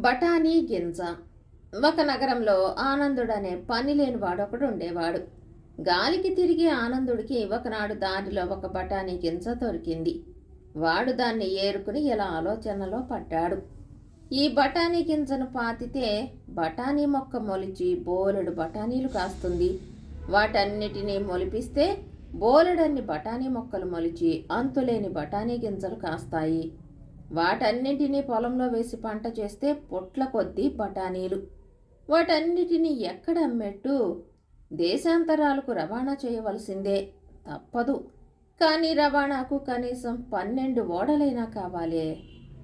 బఠానీ గింజ. ఒక నగరంలో ఆనందుడు అనే పని లేని ఒకడు ఉండేవాడు. గాలికి తిరిగి ఆనందుడికి ఒకనాడు దారిలో ఒక బఠానీ గింజ దొరికింది. వాడు దాన్ని ఏరుకుని ఇలా ఆలోచనలో పడ్డాడు. ఈ బఠానీ గింజను పాతితే బఠానీ మొక్క మొలిచి బోలెడు బఠానీలు కాస్తుంది. వాటన్నిటినీ మొలిపిస్తే బోలెడన్ని బఠానీ మొక్కలు మొలిచి అంతులేని బఠానీ గింజలు కాస్తాయి. వాటన్నింటినీ పొలంలో వేసి పంట చేస్తే పొట్ల కొద్దీ బఠానీలు. వాటన్నిటినీ ఎక్కడ అమ్మెట్టు? దేశాంతరాలకు రవాణా చేయవలసిందే. తప్పదు. కానీ రవాణాకు కనీసం పన్నెండు ఓడలైనా కావాలే.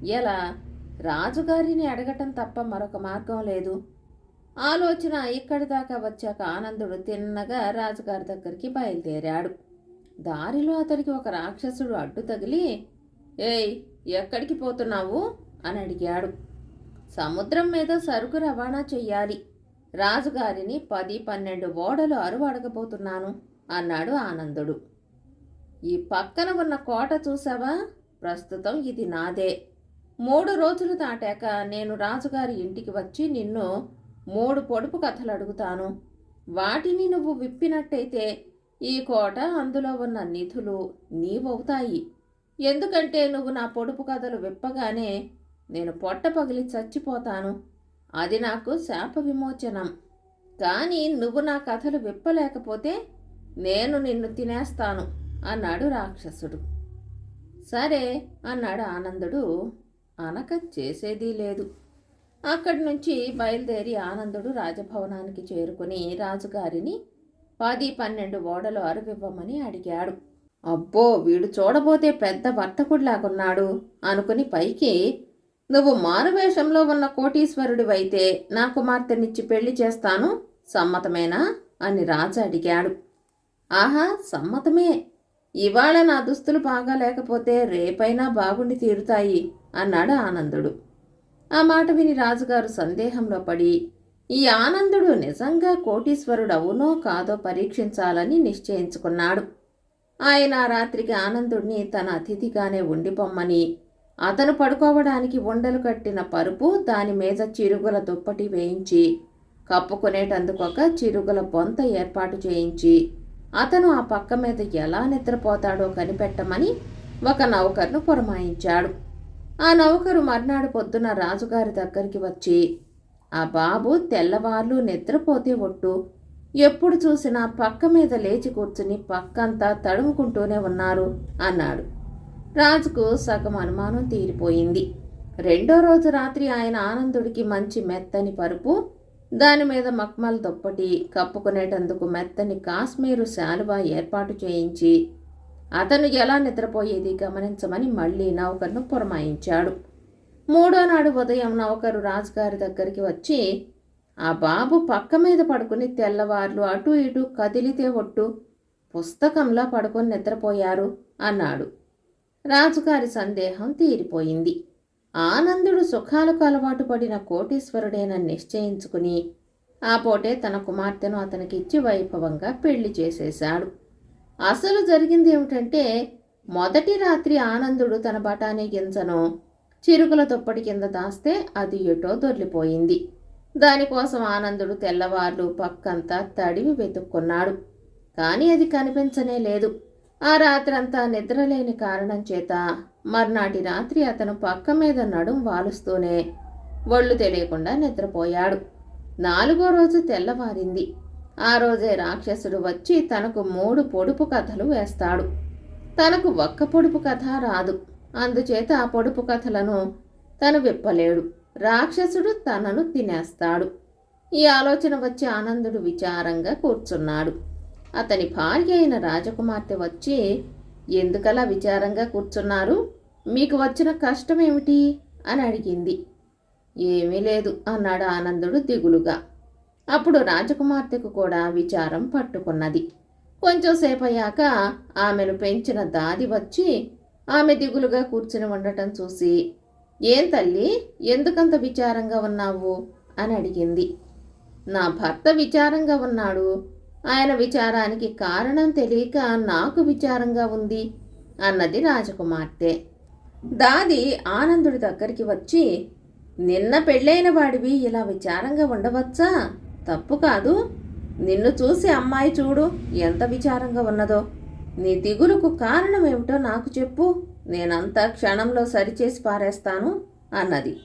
ఎలా? రాజుగారిని అడగటం తప్ప మరొక మార్గం లేదు. ఆలోచన ఇక్కడి దాకా వచ్చాక ఆనందుడు తిన్నగా రాజుగారి దగ్గరికి బయలుదేరాడు. దారిలో అతడికి ఒక రాక్షసుడు అడ్డు తగిలి ఏయ్ ఎక్కడికి పోతున్నావు? అని అడిగాడు. సముద్రం మీద సరుకు రవాణా చెయ్యాలి. రాజుగారిని పది పన్నెండు ఓడలు అరువు అడగబోతున్నాను అన్నాడు ఆనందుడు. ఈ పక్కన ఉన్న కోట చూసావా ప్రస్తుతం ఇది నాదే. మూడు రోజులు దాటాక నేను రాజుగారి ఇంటికి వచ్చి నిన్ను మూడు పొడుపు కథలు అడుగుతాను. వాటిని నువ్వు విప్పినట్టయితే ఈ కోట అందులో ఉన్న నిధులు నీవవుతాయి. ఎందుకంటే నువ్వు నా పొడుపు కథలు విప్పగానే నేను పొట్ట పగిలి చచ్చిపోతాను. అది నాకు శాప విమోచనం. కానీ నువ్వు నా కథలు విప్పలేకపోతే నేను నిన్ను తినేస్తాను అన్నాడు రాక్షసుడు. సరే అన్నాడు ఆనందుడు. అనక చేసేదీ లేదు. అక్కడి నుంచి బయలుదేరి ఆనందుడు రాజభవనానికి చేరుకుని రాజుగారిని పది పన్నెండు ఓడలు అరువివ్వమని అడిగాడు. అబ్బో వీడు చూడబోతే పెద్ద వర్తకుడిలాగున్నాడు అనుకుని పైకి నువ్వు మారువేషంలో ఉన్న కోటీశ్వరుడివైతే నా కుమార్తెనిచ్చి పెళ్ళి చేస్తాను సమ్మతమేనా? అని రాజు అడిగాడు. ఆహా సమ్మతమే. ఇవాళ నా దుస్తులు బాగా లేకపోతే రేపైనా బాగుండి తీరుతాయి అన్నాడు ఆనందుడు. ఆ మాట విని రాజుగారు సందేహంలో పడి ఈ ఆనందుడు నిజంగా కోటీశ్వరుడు అవునో కాదో పరీక్షించాలని నిశ్చయించుకున్నాడు. ఆయన రాత్రికి ఆనందుడిని తన అతిథిగానే ఉండిపోమ్మని. అతను పడుకోవడానికి ఉండలు కట్టిన పరుపు దాని మీద చిరుగుల దుప్పటి వేయించి కప్పుకునేటందుకు ఒక చిరుగుల బొంత ఏర్పాటు చేయించి అతను ఆ పక్క మీద ఎలా నిద్రపోతాడో కనిపెట్టమని ఒక నౌకర్ను పురమాయించాడు. ఆ నౌకరు మర్నాడు పొద్దున రాజుగారి దగ్గరికి వచ్చి ఆ బాబు తెల్లవార్లు నిద్రపోతే ఒట్టు ఎప్పుడు చూసినా పక్క మీద లేచి కూర్చుని పక్కంతా తడుముకుంటూనే ఉన్నారు అన్నాడు. రాజుకు సగం అనుమానం తీరిపోయింది. రెండో రోజు రాత్రి ఆయన ఆనందుడికి మంచి మెత్తని పరుపు దాని మీద మక్మల్ దుప్పటి కప్పుకునేటందుకు మెత్తని కాశ్మీరు శాలువా ఏర్పాటు చేయించి అతను ఎలా నిద్రపోయేది గమనించమని మళ్ళీ నౌకర్ను పురమాయించాడు. మూడో నాడు ఉదయం నౌకరు రాజుగారి దగ్గరికి వచ్చి ఆ బాబు పక్క మీద పడుకుని తెల్లవార్లు అటు ఇటు కదిలితే ఒట్టు పుస్తకంలా పడుకొని నిద్రపోయారు అన్నాడు. రాజుగారి సందేహం తీరిపోయింది. ఆనందుడు సుఖాలకు అలవాటు పడిన కోటీశ్వరుడేనని నిశ్చయించుకుని ఆ పోటే తన కుమార్తెను అతనికిచ్చి వైభవంగా పెళ్ళి చేసేశాడు. అసలు జరిగింది ఏమిటంటే మొదటి రాత్రి ఆనందుడు తన బఠానీ గింజను చిరుకుల దుప్పటి కింద దాస్తే అది ఎటో దొర్లిపోయింది దానికోసం ఆనందుడు తెల్లవార్లు పక్కంతా తడివి వెతుక్కున్నాడు. కానీ అది కనిపించనే లేదు. ఆ రాత్రంతా నిద్రలేని కారణం చేత మర్నాటి రాత్రి అతను పక్క మీద నడుం వాలుస్తూనే ఒళ్ళు తెలియకుండా నిద్రపోయాడు. నాలుగో రోజు తెల్లవారింది. ఆ రోజే రాక్షసుడు వచ్చి తనకు మూడు పొడుపు కథలు వేస్తాడు. తనకు ఒక్క పొడుపు కథ రాదు. అందుచేత ఆ పొడుపు కథలను తను విప్పలేడు. రాక్షసుడు తనను తినేస్తాడు. ఈ ఆలోచన వచ్చి ఆనందుడు విచారంగా కూర్చున్నాడు. అతని భార్య అయిన రాజకుమార్తె వచ్చి ఎందుకలా విచారంగా కూర్చున్నారు? మీకు వచ్చిన కష్టం ఏమిటి? అని అడిగింది. ఏమీ లేదు అన్నాడు ఆనందుడు దిగులుగా. అప్పుడు రాజకుమార్తెకు కూడా విచారం పట్టుకున్నది. కొంచెంసేపు అయ్యాక ఆమెను పెంచిన దాది వచ్చి ఆమె దిగులుగా కూర్చుని ఉండటం చూసి ఏం తల్లి ఎందుకంత విచారంగా ఉన్నావు? అని అడిగింది. నా భర్త విచారంగా ఉన్నాడు. ఆయన విచారానికి కారణం తెలియక నాకు విచారంగా ఉంది అన్నది రాజకుమార్తె. దాది ఆనందుడి దగ్గరికి వచ్చి నిన్న పెళ్ళైన వాడివి ఇలా విచారంగా ఉండవచ్చా? తప్పు కాదు. నిన్ను చూసి అమ్మాయి చూడు ఎంత విచారంగా ఉన్నదో. నీ దిగులుకు కారణం ఏమిటో నాకు చెప్పు. నేనంతా క్షణంలో సరిచేసి పారేస్తాను అన్నది.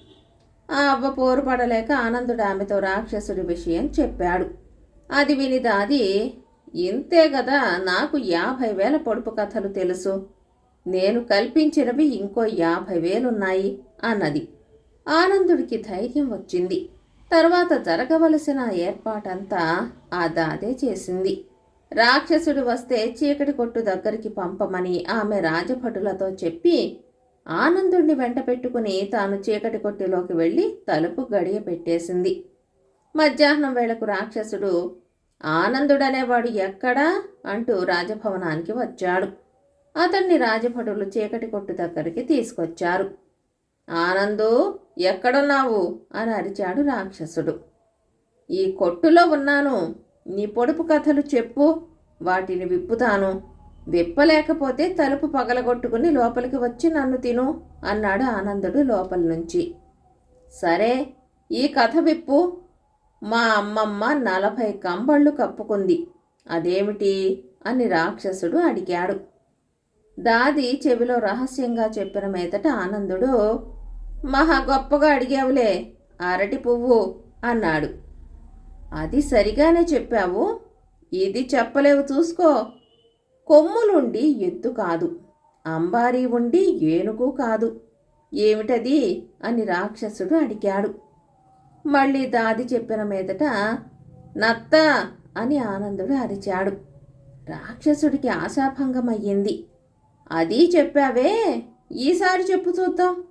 ఆ అవ్వ పోరుపడలేక ఆనందుడు ఆమెతో రాక్షసుడి విషయం చెప్పాడు. అది విని దాది ఇంతే కదా నాకు యాభై వేల పొడుపు కథలు తెలుసు. నేను కల్పించినవి ఇంకో యాభై వేలున్నాయి అన్నది. ఆనందుడికి ధైర్యం వచ్చింది. తర్వాత జరగవలసిన ఏర్పాటంతా ఆ దాదే చేసింది. రాక్షసుడు వస్తే చీకటి కొట్టు దగ్గరికి పంపమని ఆమె రాజభటులతో చెప్పి ఆనందుణ్ణి వెంట పెట్టుకుని తాను చీకటి కొట్టులోకి వెళ్ళి తలుపు గడియ పెట్టేసింది. మధ్యాహ్నం వేళకు రాక్షసుడు ఆనందుడనేవాడు ఎక్కడా? అంటూ రాజభవనానికి వచ్చాడు. అతన్ని రాజభటులు చీకటి కొట్టు దగ్గరికి తీసుకొచ్చారు. ఆనందు ఎక్కడున్నావు? అని అరిచాడు రాక్షసుడు. ఈ కొట్టులో ఉన్నాను. నీ పొడుపు కథలు చెప్పు వాటిని విప్పుతాను. విప్పలేకపోతే తలుపు పగలగొట్టుకుని లోపలికి వచ్చి నన్ను తిను అన్నాడు ఆనందుడు లోపల నుంచి. సరే ఈ కథ విప్పు. మా అమ్మమ్మ నలభై కంబళ్ళు కప్పుకుంది. అదేమిటి అని రాక్షసుడు అడిగాడు. దాది చెవిలో రహస్యంగా చెప్పిన మీదట ఆనందుడు మహా గొప్పగా అడిగావులే అరటి పువ్వు అన్నాడు. అది సరిగానే చెప్పావు. ఇది చెప్పలేవు చూసుకో. కొమ్ములుండి ఎద్దు కాదు. అంబారీ ఉండి ఏనుగు కాదు. ఏమిటది? అని రాక్షసుడు అడిగాడు. మళ్ళీ దాది చెప్పిన మీదట నత్త అని ఆనందుడు అరిచాడు. రాక్షసుడికి ఆశాభంగమయ్యింది. అది చెప్పావే? ఈసారి చెప్పు చూద్దాం.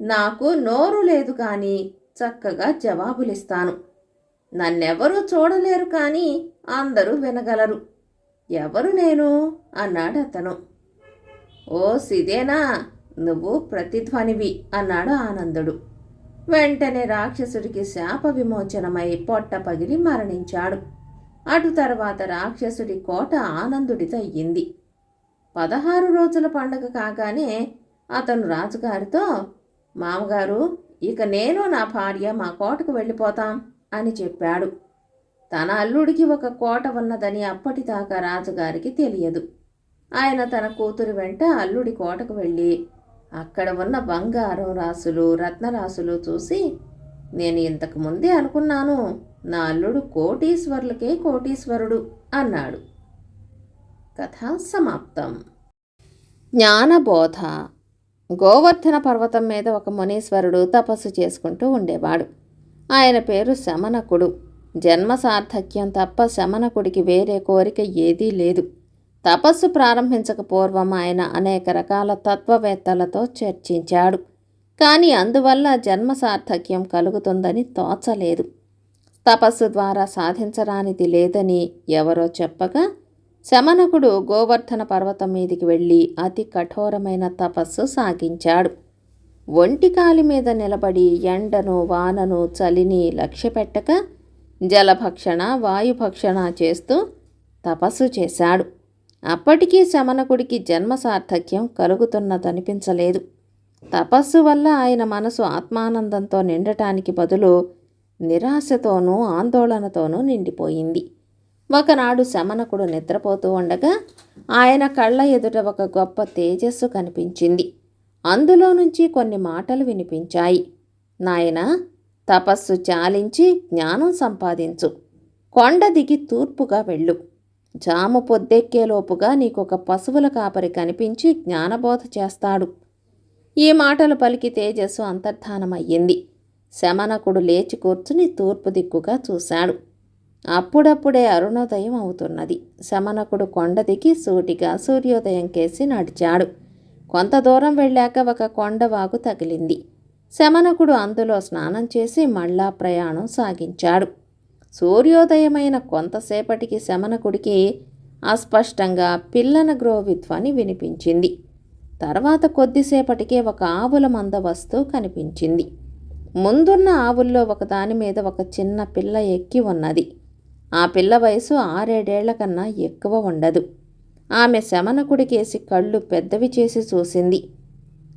నాకు నోరు లేదు కానీ చక్కగా జవాబులిస్తాను. నన్నెవరూ చూడలేరు కానీ అందరూ వినగలరు. ఎవరు నేను? అన్నాడు అతను. ఓ సిదేనా నువ్వు ప్రతిధ్వనివి అన్నాడు ఆనందుడు. వెంటనే రాక్షసుడికి శాప విమోచనమై పొట్ట పగిలి మరణించాడు. అటు తర్వాత రాక్షసుడి కోట ఆనందుడిదయ్యింది పదహారు రోజుల పండగ కాగానే అతను రాజుగారితో మామగారు ఇక నేను నా భార్య మా కోటకు వెళ్ళిపోతాం. అని చెప్పాడు. తన అల్లుడికి ఒక కోట ఉన్నదని అప్పటిదాకా రాజుగారికి తెలియదు. ఆయన తన కూతురు వెంట అల్లుడి కోటకు వెళ్ళి అక్కడ ఉన్న బంగారం రాసులు రత్నరాసులు చూసి నేను ఇంతకు ముందే అనుకున్నాను నా అల్లుడు కోటీశ్వరులకే కోటీశ్వరుడు అన్నాడు. కథ సమాప్తం. జ్ఞానబోధ. గోవర్ధన పర్వతం మీద ఒక మునీశ్వరుడు తపస్సు చేసుకుంటూ ఉండేవాడు. ఆయన పేరు శమనకుడు. జన్మ సార్థక్యం తప్ప శమనకుడికి వేరే కోరిక ఏదీ లేదు. తపస్సు ప్రారంభించక పూర్వం ఆయన అనేక రకాల తత్వవేత్తలతో చర్చించాడు. కానీ అందువల్ల జన్మ సార్థక్యం కలుగుతుందని తోచలేదు. తపస్సు ద్వారా సాధించరానిది లేదని ఎవరో చెప్పగా శమనకుడు గోవర్ధన పర్వతం మీదికి వెళ్ళి అతి కఠోరమైన తపస్సు సాగించాడు. ఒంటికాలి మీద నిలబడి ఎండను వానను చలిని లక్ష్యపెట్టక జలభక్షణ వాయుభక్షణ చేస్తూ తపస్సు చేశాడు. అప్పటికీ శమనకుడికి జన్మ సార్థక్యం కలుగుతున్నదనిపించలేదు. తపస్సు వల్ల ఆయన మనసు ఆత్మానందంతో నిండటానికి బదులు నిరాశతోనూ ఆందోళనతోనూ నిండిపోయింది. ఒకనాడు శమనకుడు నిద్రపోతూ ఉండగా ఆయన కళ్ళ ఎదుట ఒక గొప్ప తేజస్సు కనిపించింది. అందులో నుంచి కొన్ని మాటలు వినిపించాయి. నాయన తపస్సు చాలించి జ్ఞానం సంపాదించు. కొండ దిగి తూర్పుగా వెళ్ళు. జాము పొద్దెక్కేలోపుగా నీకొక పశువుల కాపరి కనిపించి జ్ఞానబోధ చేస్తాడు. ఈ మాటలు పలికి తేజస్సు అంతర్ధానమయ్యింది. శమనకుడు లేచి కూర్చుని తూర్పు దిక్కుగా చూశాడు. అప్పుడప్పుడే అరుణోదయం అవుతున్నది. శమనకుడు కొండ దిగి సూటిగా సూర్యోదయం కేసి నడిచాడు. కొంత దూరం వెళ్ళాక ఒక కొండవాగు తగిలింది. శమనకుడు అందులో స్నానం చేసి మళ్ళా ప్రయాణం సాగించాడు. సూర్యోదయమైన కొంతసేపటికి శమనకుడికి అస్పష్టంగా పిల్లన గ్రోవిధ్వని వినిపించింది. తర్వాత కొద్దిసేపటికే ఒక ఆవుల మంద వస్తూ కనిపించింది. ముందున్న ఆవుల్లో ఒకదాని మీద ఒక చిన్న పిల్ల ఎక్కి ఉన్నది. ఆ పిల్ల వయసు ఆరేడేళ్ళ కన్నా ఎక్కువ ఉండదు. ఆమె శమనకుడికేసి కళ్ళు పెద్దవి చేసి చూసింది.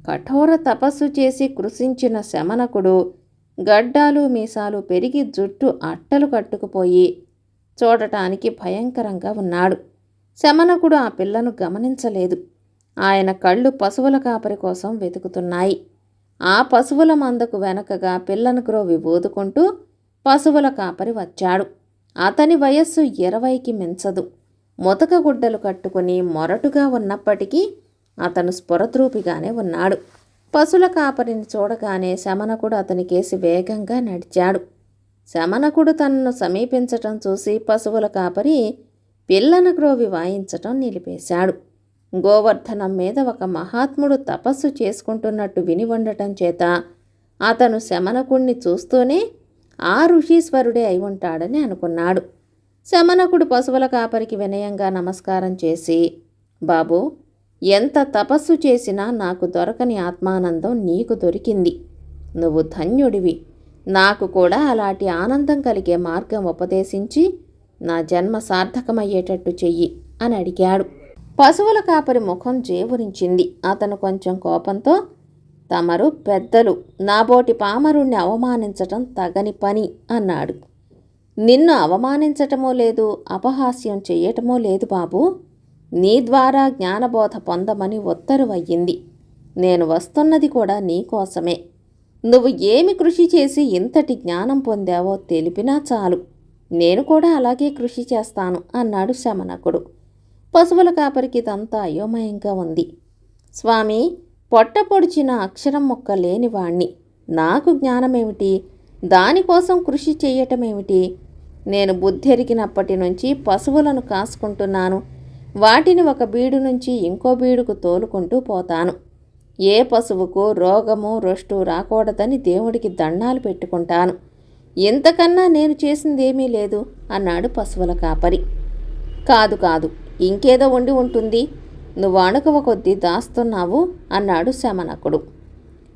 కఠోర తపస్సు చేసి కృషించిన శమనకుడు గడ్డాలు మీసాలు పెరిగి జుట్టు అట్టలు కట్టుకుపోయి చూడటానికి భయంకరంగా ఉన్నాడు. శమనకుడు ఆ పిల్లను గమనించలేదు. ఆయన కళ్ళు పశువుల కాపరి కోసం వెతుకుతున్నాయి. ఆ పశువుల మందకు వెనకగా పిల్లను గ్రోవి ఓదుకుంటూ పశువుల కాపరి వచ్చాడు. అతని వయస్సు ఇరవైకి మించదు. ముతక గుడ్డలు కట్టుకుని మొరటుగా ఉన్నప్పటికీ అతను స్ఫురద్రూపిగానే ఉన్నాడు. పశువుల కాపరిని చూడగానే శమనకుడు అతనికేసి వేగంగా నడిచాడు. శమనకుడు తనను సమీపించటం చూసి పశువుల కాపరి పిల్లన గ్రోవి వాయించటం నిలిపేశాడు. గోవర్ధనం మీద ఒక మహాత్ముడు తపస్సు చేసుకుంటున్నట్టు విని ఉండటం చేత అతను శమనకుణ్ణి చూస్తూనే ఆ ఋషీశ్వరుడే అయి ఉంటాడని అనుకున్నాడు. శమనకుడు పశువుల కాపరికి వినయంగా నమస్కారం చేసి బాబు ఎంత తపస్సు చేసినా నాకు దొరకని ఆత్మానందం నీకు దొరికింది. నువ్వు ధన్యుడివి. నాకు కూడా అలాంటి ఆనందం కలిగే మార్గం ఉపదేశించి నా జన్మ సార్థకమయ్యేటట్టు చెయ్యి అని అడిగాడు. పశువుల కాపరి ముఖం జేవురించింది. అతను కొంచెం కోపంతో తమరు పెద్దలు. నాబోటి పామరుణ్ణి అవమానించటం తగని పని అన్నాడు. నిన్ను అవమానించటమో లేదు అపహాస్యం చెయ్యటమో లేదు బాబు. నీ ద్వారా జ్ఞానబోధ పొందమని ఉత్తరువయ్యింది నేను వస్తున్నది కూడా నీకోసమే నువ్వు ఏమి కృషి చేసి ఇంతటి జ్ఞానం పొందావో తెలిపినా చాలు. నేను కూడా అలాగే కృషి చేస్తాను అన్నాడు శమనకుడు. పశువుల కాపరికి ఇదంతా అయోమయంగా ఉంది. స్వామి పొట్ట పొడిచిన అక్షరం మొక్క లేనివాణ్ణి నాకు జ్ఞానమేమిటి? దానికోసం కృషి చేయటమేమిటి నేను బుద్ధెరిగినప్పటి నుంచి పశువులను కాసుకుంటున్నాను. వాటిని ఒక బీడు నుంచి ఇంకో బీడుకు తోలుకుంటూ పోతాను. ఏ పశువుకు రోగము రొష్టు రాకూడదని దేవుడికి దండాలు పెట్టుకుంటాను. ఇంతకన్నా నేను చేసిందేమీ లేదు అన్నాడు పశువుల కాపరి. కాదు కాదు ఇంకేదో ఉండి ఉంటుంది. నువ్వు అణుకువ కొద్దీ దాస్తున్నావు అన్నాడు శమనకుడు.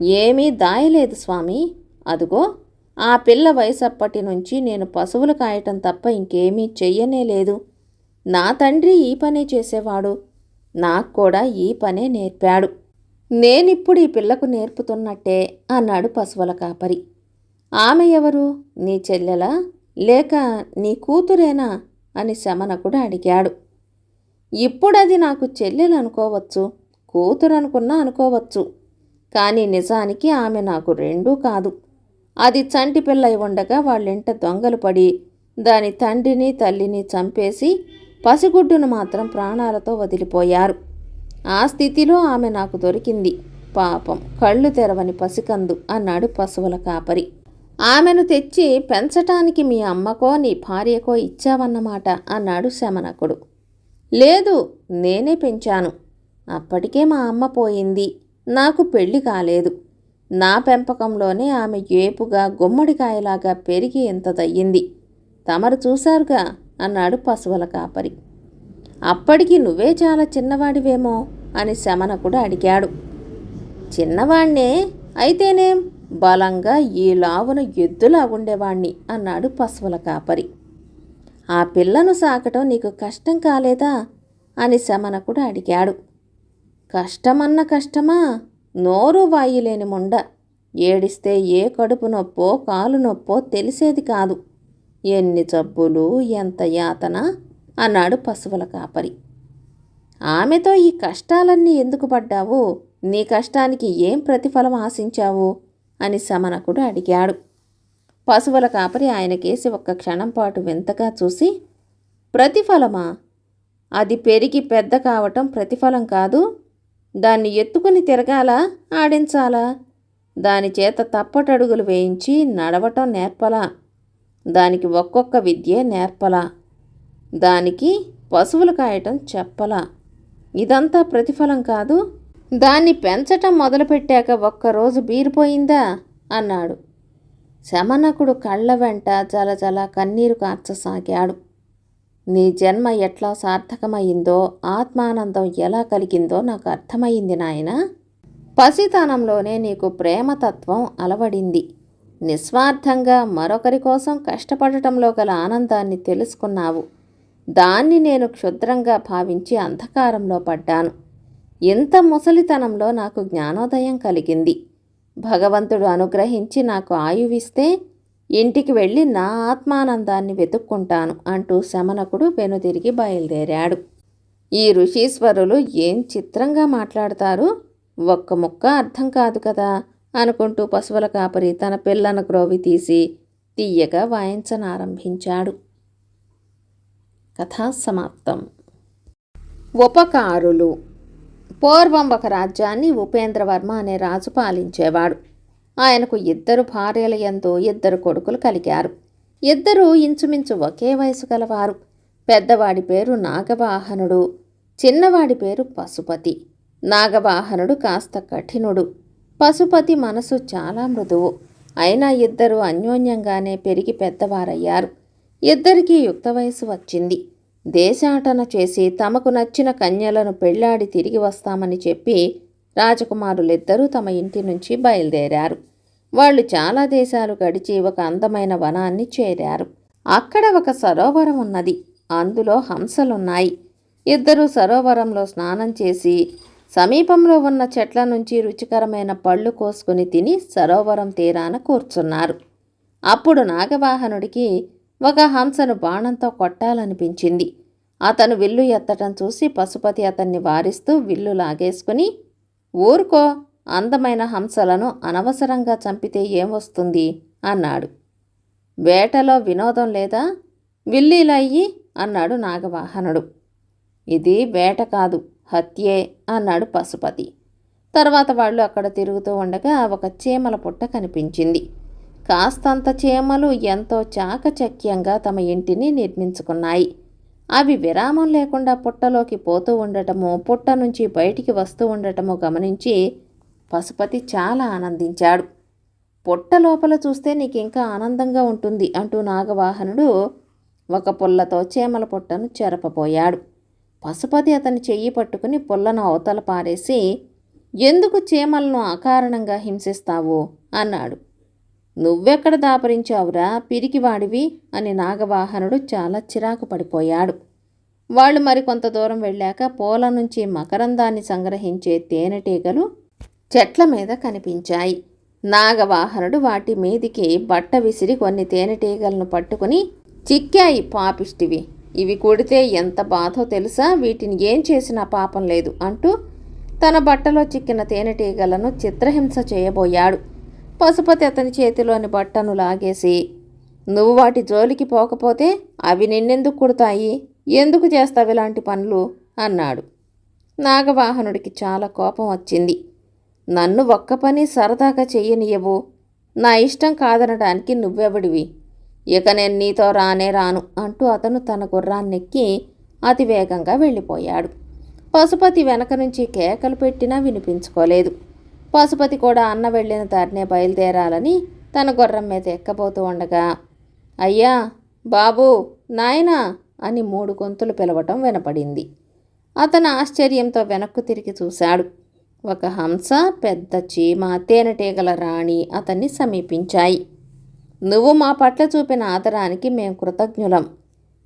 ఏమీ దాయలేదు స్వామి. అదుగో ఆ పిల్ల వయసప్పటి నుంచి నేను పశువులు కాయటం తప్ప ఇంకేమీ చెయ్యనే లేదు. నా తండ్రి ఈ పనే చేసేవాడు. నాకు కూడా ఈ పనే నేర్పాడు. నేనిప్పుడు ఈ పిల్లకు నేర్పుతున్నట్టే అన్నాడు పశువుల కాపరి. ఆమె ఎవరు? నీ చెల్లెలా? లేక నీ కూతురేనా? అని శమనకుడు అడిగాడు. ఇప్పుడది నాకు చెల్లెలు అనుకోవచ్చు కూతురు అనుకున్నా అనుకోవచ్చు. కానీ నిజానికి ఆమె నాకు రెండూ కాదు. అది చంటి పిల్లై ఉండగా వాళ్ళింట దొంగలు పడి దాని తండ్రిని తల్లిని చంపేసి పసిగుడ్డును మాత్రం ప్రాణాలతో వదిలిపోయారు. ఆ స్థితిలో ఆమె నాకు దొరికింది. పాపం కళ్ళు తెరవని పసికందు అన్నాడు పశువుల కాపరి. ఆమెను తెచ్చి పెంచటానికి మీ అమ్మకో నీ భార్యకో ఇచ్చావన్నమాట అన్నాడు శమనకుడు. లేదు నేనే పెంచాను. అప్పటికే మా అమ్మ పోయింది. నాకు పెళ్ళి కాలేదు. నా పెంపకంలోనే ఆమె ఏపుగా గుమ్మడికాయలాగా పెరిగి ఇంతదయ్యింది తమరు చూశారుగా అన్నాడు పశువుల కాపరి. అప్పటికి నువ్వే చాలా చిన్నవాడివేమో అని శమనకుడు అడిగాడు. చిన్నవాణ్ణే? అయితేనేం? బలంగా ఈ లావున ఎద్దులాగుండేవాణ్ణి అన్నాడు పశువుల కాపరి. ఆ పిల్లను సాకటం నీకు కష్టం కాలేదా? అని శమనకుడు అడిగాడు. కష్టమన్న కష్టమా? నోరు వాయిలేని ముండ. ఏడిస్తే ఏ కడుపు నొప్పో కాలు నొప్పో తెలిసేది కాదు. ఎన్ని జబ్బులు ఎంత యాతన అన్నాడు పశువుల కాపరి. ఆమెతో ఈ కష్టాలన్నీ ఎందుకు పడ్డావు? నీ కష్టానికి ఏం ప్రతిఫలం ఆశించావు? అని సమనకుడు అడిగాడు. పశువుల కాపరి ఆయనకేసి ఒక్క క్షణం పాటు వింతగా చూసి ప్రతిఫలమా? అది పెరిగి పెద్ద కావటం ప్రతిఫలం కాదు. దాన్ని ఎత్తుకుని తిరగాలా? ఆడించాలా? దాని చేత తప్పటడుగులు వేయించి నడవటం నేర్పలా. దానికి ఒక్కొక్క విద్యే నేర్పలా. దానికి పశువులు కాయటం చెప్పలా. ఇదంతా ప్రతిఫలం కాదు. దాన్ని పెంచటం మొదలుపెట్టాక ఒక్కరోజు బీరిపోయిందా? అన్నాడు. శమనకుడు కళ్ళ వెంట జలజల కన్నీరు కార్చసాగాడు. నీ జన్మ ఎట్లా సార్థకమైందో ఆత్మానందం ఎలా కలిగిందో నాకు అర్థమైంది నాయనా. పసితనంలోనే నీకు ప్రేమతత్వం అలవడింది. నిస్వార్థంగా మరొకరి కోసం కష్టపడటంలో గల ఆనందాన్ని తెలుసుకున్నావు. దాన్ని నేను క్షుద్రంగా భావించి అంధకారంలో పడ్డాను. ఇంత ముసలితనంలో నాకు జ్ఞానోదయం కలిగింది. భగవంతుడు అనుగ్రహించి నాకు ఆయువిస్తే ఇంటికి వెళ్ళి నా ఆత్మానందాన్ని వెతుక్కుంటాను అంటూ శమనకుడు వెనుతిరిగి బయలుదేరాడు. ఈ ఋషీశ్వరులు ఏం చిత్రంగా మాట్లాడతారు? ఒక్క ముక్క అర్థం కాదు కదా అనుకుంటూ పశువుల కాపరి తన పిల్లన గ్రోవి తీసి తీయగా వాయించనారంభించాడు. కథా సమాప్తం. ఉపకారులు. పూర్వం ఒక రాజ్యాన్ని ఉపేంద్రవర్మ అనే రాజు పాలించేవాడు. ఆయనకు ఇద్దరు భార్యల ఎందు ఇద్దరు కొడుకులు కలిగారు. ఇద్దరూ ఇంచుమించు ఒకే వయసు గలవారు. పెద్దవాడి పేరు నాగవాహనుడు చిన్నవాడి పేరు పశుపతి. నాగవాహనుడు కాస్త కఠినుడు. పశుపతి మనసు చాలా మృదువు. అయినా ఇద్దరు అన్యోన్యంగానే పెరిగి పెద్దవారయ్యారు. ఇద్దరికీ యుక్త వయసు వచ్చింది. దేశాటన చేసి తమకు నచ్చిన కన్యలను పెళ్ళాడి తిరిగి వస్తామని చెప్పి రాజకుమారులిద్దరూ తమ ఇంటి నుంచి బయలుదేరారు. వాళ్ళు చాలా దేశాలు గడిచి ఒక అందమైన వనాన్ని చేరారు. అక్కడ ఒక సరోవరం ఉన్నది. అందులో హంసలున్నాయి. ఇద్దరు సరోవరంలో స్నానం చేసి సమీపంలో ఉన్న చెట్ల నుంచి రుచికరమైన పళ్ళు కోసుకుని తిని సరోవరం తీరాన కూర్చున్నారు. అప్పుడు నాగవాహనుడికి ఒక హంసను బాణంతో కొట్టాలనిపించింది. అతను విల్లు ఎత్తటం చూసి పశుపతి అతన్ని వారిస్తూ విల్లు లాగేసుకుని ఊరుకో అందమైన హంసలను అనవసరంగా చంపితే ఏమొస్తుంది అన్నాడు. వేటలో వినోదం లేదా? విల్లీలయ్యి అన్నాడు నాగవాహనుడు. ఇది వేట కాదు హత్యే అన్నాడు పశుపతి. తర్వాత వాళ్ళు అక్కడ తిరుగుతూ ఉండగా ఒక చీమల పుట్ట కనిపించింది. కాస్తంత చీమలు ఎంతో చాకచక్యంగా తమ ఇంటిని నిర్మించుకున్నాయి. అవి విరామం లేకుండా పుట్టలోకి పోతూ ఉండటము పుట్ట నుంచి బయటికి వస్తూ ఉండటము గమనించి పశుపతి చాలా ఆనందించాడు. పుట్ట లోపల చూస్తే నీకు ఇంకా ఆనందంగా ఉంటుంది అంటూ నాగవాహనుడు ఒక పుల్లతో చేమల పుట్టను చెరపబోయాడు. పశుపతి అతని చెయ్యి పట్టుకుని పుల్లను అవతల పారేసి ఎందుకు చీమలను అకారణంగా హింసిస్తావు? అన్నాడు. నువ్వెక్కడ దాపరించావురా? పిరికివాడివి అని నాగవాహనుడు చాలా చిరాకు పడిపోయాడు. వాళ్ళు మరికొంత దూరం వెళ్ళాక పూల నుంచి మకరందాన్ని సంగ్రహించే తేనెటీగలు చెట్ల మీద కనిపించాయి. నాగవాహనుడు వాటి మీదికి బట్ట విసిరి కొన్ని తేనెటీగలను పట్టుకుని చిక్కాయి పాపిష్టివి. ఇవి కొడితే ఎంత బాధో తెలుసా? వీటిని ఏం చేసినా పాపం లేదు అంటూ తన బట్టలో చిక్కిన తేనెటీగలను చిత్రహింస చేయబోయాడు. పశుపతి అతని చేతిలోని బట్టను లాగేసి నువ్వు వాటి జోలికి పోకపోతే అవి నిన్నెందుకు కుడతాయి? ఎందుకు చేస్తావు ఇలాంటి పనులు? అన్నాడు. నాగవాహనుడికి చాలా కోపం వచ్చింది. నన్ను ఒక్క పని సరదాగా చెయ్యనియవు నా ఇష్టం కాదనడానికి నువ్వెవడివి? ఇక నేను నీతో రానే రాను అంటూ అతను తన గుర్రాన్నెక్కి అతివేగంగా వెళ్ళిపోయాడు. పశుపతి వెనక నుంచి కేకలు పెట్టినా వినిపించుకోలేదు. పశుపతి కూడా అన్న వెళ్ళిన దారినే బయలుదేరాలని తన గుర్రం మీద ఎక్కబోతూ ఉండగా అయ్యా బాబూ నాయనా అని మూడు గొంతులు పిలవటం వినపడింది. అతను ఆశ్చర్యంతో వెనక్కు తిరిగి చూశాడు. ఒక హంస పెద్ద చీమ తేనెటీగల రాణి అతన్ని సమీపించాయి. నువ్వు మా పట్ల చూపిన ఆదరానికి మేము కృతజ్ఞులం.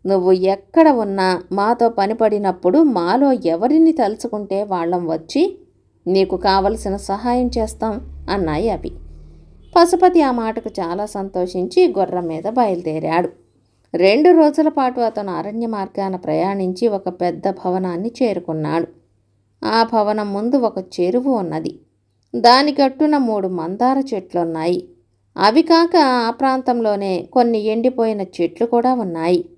నువ్వు ఎక్కడ ఉన్నా మాతో పనిపడినప్పుడు మాలో ఎవరిని తలుచుకుంటే వాళ్ళం వచ్చి నీకు కావలసిన సహాయం చేస్తాం అన్నాయి అవి పశుపతి ఆ మాటకు చాలా సంతోషించి గుర్రం మీద బయలుదేరాడు. రెండు రోజుల పాటు అతను అరణ్య మార్గాన ప్రయాణించి ఒక పెద్ద భవనాన్ని చేరుకున్నాడు. ఆ భవనం ముందు ఒక చెరువు ఉన్నది. దాని గట్టున మూడు మందార చెట్లున్నాయి. అవి కాక ఆ ప్రాంతంలోనే కొన్ని ఎండిపోయిన చెట్లు కూడా ఉన్నాయి.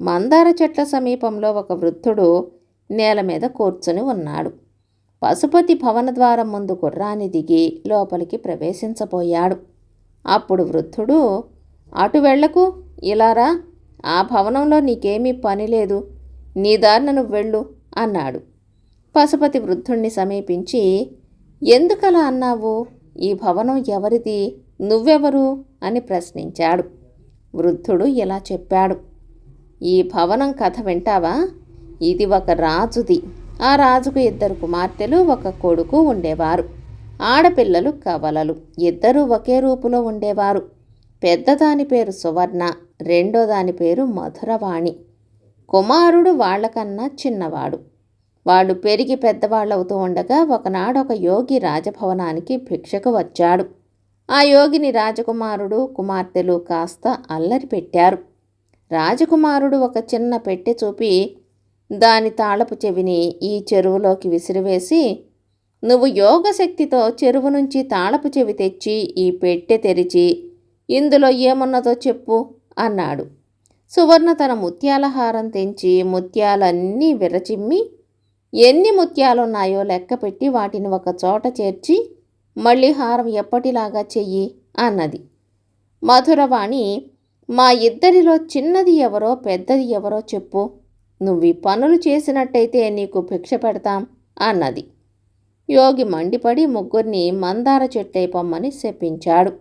మందార చెట్ల సమీపంలో ఒక వృద్ధుడు నేల మీద కూర్చుని ఉన్నాడు. పశుపతి భవన ద్వారం ముందు గుర్రాన్ని దిగి లోపలికి ప్రవేశించబోయాడు. అప్పుడు వృద్ధుడు అటు వెళ్ళకు ఇలారా ఆ భవనంలో నీకేమీ పని లేదు. నీ దారిన నువ్వు వెళ్ళు అన్నాడు. పశుపతి వృద్ధుణ్ణి సమీపించి ఎందుకలా అన్నావు? ఈ భవనం ఎవరిది? నువ్వెవరు? అని ప్రశ్నించాడు. వృద్ధుడు ఇలా చెప్పాడు. ఈ భవనం కథ వింటావా? ఇది ఒక రాజుది. ఆ రాజుకు ఇద్దరు కుమార్తెలు ఒక కొడుకు ఉండేవారు. ఆడపిల్లలు కవలలు. ఇద్దరూ ఒకే రూపులో ఉండేవారు. పెద్దదాని పేరు సువర్ణ రెండో దాని పేరు మధురవాణి. కుమారుడు వాళ్ళకన్నా చిన్నవాడు. వాళ్ళు పెరిగి పెద్దవాళ్ళవుతూ ఉండగా ఒకనాడు ఒక యోగి రాజభవనానికి భిక్షకు వచ్చాడు. ఆ యోగిని రాజకుమారుడు కుమార్తెలు కాస్త అల్లరి పెట్టారు. రాజకుమారుడు ఒక చిన్న పెట్టె చూపి దాని తాళపు చెవిని ఈ చెరువులోకి విసిరివేసి నువ్వు యోగశక్తితో చెరువు నుంచి తాళపు చెవి తెచ్చి ఈ పెట్టె తెరిచి ఇందులో ఏమున్నదో చెప్పు అన్నాడు. సువర్ణ తన ముత్యాల హారం తెంచి ముత్యాలన్నీ విరచిమ్మి ఎన్ని ముత్యాలున్నాయో లెక్కపెట్టి వాటిని ఒక చోట చేర్చి మళ్ళీ హారం ఎప్పటిలాగా చెయ్యి అన్నది. మధురవాణి మా ఇద్దరిలో చిన్నది ఎవరో పెద్దది ఎవరో చెప్పు నువ్వు ఈ పనులు చేసినట్టయితే నీకు భిక్ష పెడతాం అన్నది. యోగి మండిపడి ముగ్గురిని మందార చెట్లే పొమ్మని శపించాడు.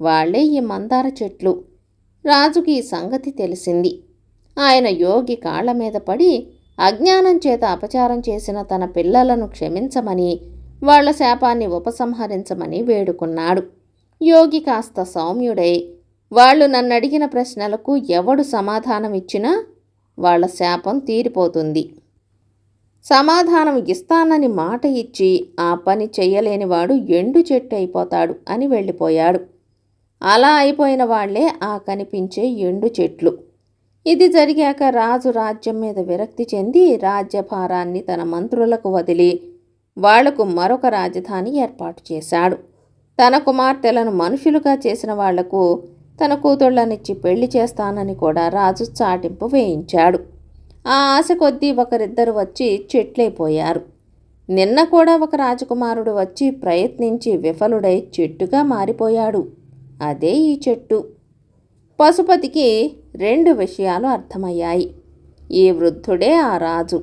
వాళ్ళే ఈ మందార చెట్లు. రాజుకి ఈ సంగతి తెలిసింది. ఆయన యోగి కాళ్ళ మీద పడి అజ్ఞానం చేత అపచారం చేసిన తన పిల్లలను క్షమించమని వాళ్ళ శాపాన్ని ఉపసంహరించమని వేడుకున్నాడు. యోగి కాస్త సౌమ్యుడై వాళ్ళు నన్ను అడిగిన ప్రశ్నలకు ఎవడు సమాధానం ఇచ్చినా వాళ్ళ శాపం తీరిపోతుంది. సమాధానం ఇస్తానని మాట ఇచ్చి ఆ పని చెయ్యలేనివాడు ఎండు చెట్టు అయిపోతాడు అని వెళ్ళిపోయాడు. అలా అయిపోయిన వాళ్ళే ఆ కనిపించే ఎండు చెట్లు. ఇది జరిగాక రాజు రాజ్యం మీద విరక్తి చెంది రాజ్యభారాన్ని తన మంత్రులకు వదిలి వాళ్ళకు మరొక రాజధాని ఏర్పాటు చేశాడు. తన కుమార్తెలను మనుషులుగా చేసిన వాళ్ళకు తన కూతుళ్ళనిచ్చి పెళ్ళి చేస్తానని కూడా రాజు చాటింపు వేయించాడు. ఆ ఆశ కొద్దీ ఒకరిద్దరు వచ్చి చెట్లైపోయారు. నిన్న కూడా ఒక రాజకుమారుడు వచ్చి ప్రయత్నించి విఫలుడై చెట్టుగా మారిపోయాడు. అదే ఈ చెట్టు. పశుపతికి రెండు విషయాలు అర్థమయ్యాయి. ఈ వృద్ధుడే ఆ రాజు.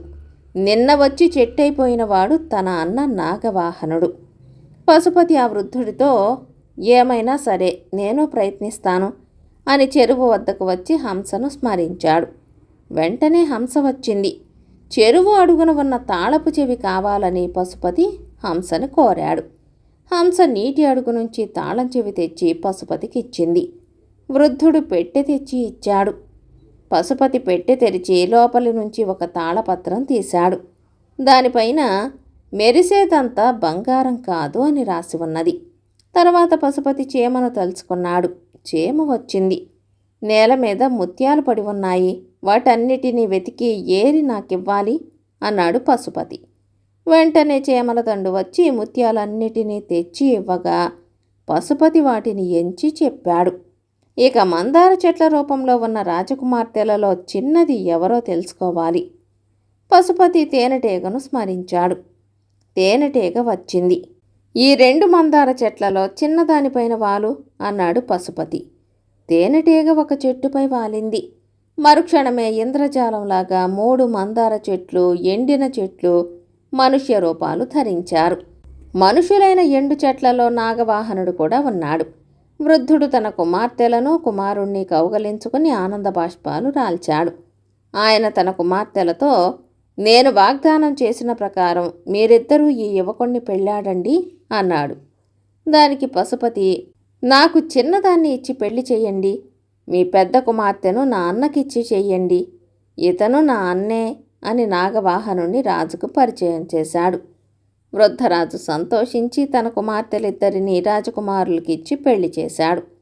నిన్న వచ్చి చెట్టైపోయినవాడు తన అన్న నాగవాహనుడు. పశుపతి ఆ వృద్ధుడితో ఏమైనా సరే నేను ప్రయత్నిస్తాను అని చెరువు వద్దకు వచ్చి హంసను స్మరించాడు. వెంటనే హంస వచ్చింది. చెరువు అడుగున ఉన్న తాళపు చెవి కావాలని పశుపతి హంసను కోరాడు. హంస నీటి అడుగు నుంచి తాళం చెవి తెచ్చి పశుపతికి ఇచ్చింది. వృద్ధుడు పెట్టె తెచ్చి ఇచ్చాడు. పశుపతి పెట్టె తెరిచి లోపలి నుంచి ఒక తాళపత్రం తీశాడు. దానిపైన మెరిసేదంతా బంగారం కాదు అని రాసి ఉన్నది. తర్వాత పశుపతి చీమను తలుచుకున్నాడు. చీమ వచ్చింది. నేల మీద ముత్యాలు పడి ఉన్నాయి. వాటన్నిటినీ వెతికి ఏరి నాకివ్వాలి అన్నాడు పశుపతి. వెంటనే చీమల దండు వచ్చి ముత్యాలన్నిటినీ తెచ్చి ఇవ్వగా పశుపతి వాటిని ఎంచి చెప్పాడు. ఇక మందార చెట్ల రూపంలో ఉన్న రాజకుమార్తెలలో చిన్నది ఎవరో తెలుసుకోవాలి. పశుపతి తేనెటీగను స్మరించాడు. తేనెటీగ వచ్చింది. ఈ రెండు మందార చెట్లలో చిన్నదానిపైన వాలు అన్నాడు పశుపతి. తేనెటీగ ఒక చెట్టుపై వాలింది. మరుక్షణమే ఇంద్రజాలంలాగా మూడు మందార చెట్లు ఎండిన చెట్లు మనుష్య రూపాలు ధరించారు. మనుషులైన ఎండు చెట్లలో నాగవాహనుడు కూడా ఉన్నాడు. వృద్ధుడు తన కుమార్తెలను కుమారుణ్ణి కౌగలించుకుని ఆనంద బాష్పాలు రాల్చాడు. ఆయన తన కుమార్తెలతో నేను వాగ్దానం చేసిన ప్రకారం మీరిద్దరూ ఈ యువకుణ్ణి పెళ్ళాడండి అన్నాడు. దానికి పశుపతి నాకు చిన్నదాన్ని ఇచ్చి పెళ్ళి చేయండి మీ పెద్ద కుమార్తెను నా అన్నకిచ్చి చెయ్యండి. ఇతను నా అన్నే అని నాగవాహనుణ్ణి రాజుకు పరిచయం చేశాడు. వృద్ధరాజు సంతోషించి తన కుమార్తెలిద్దరిని రాజకుమారులకిచ్చి పెళ్ళి చేశాడు.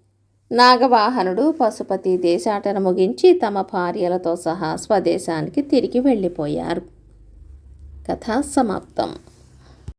నాగవాహనుడు పశుపతి దేశాటన ముగించి తమ భార్యలతో సహా స్వదేశానికి తిరిగి వెళ్ళిపోయారు. కథ సమాప్తం.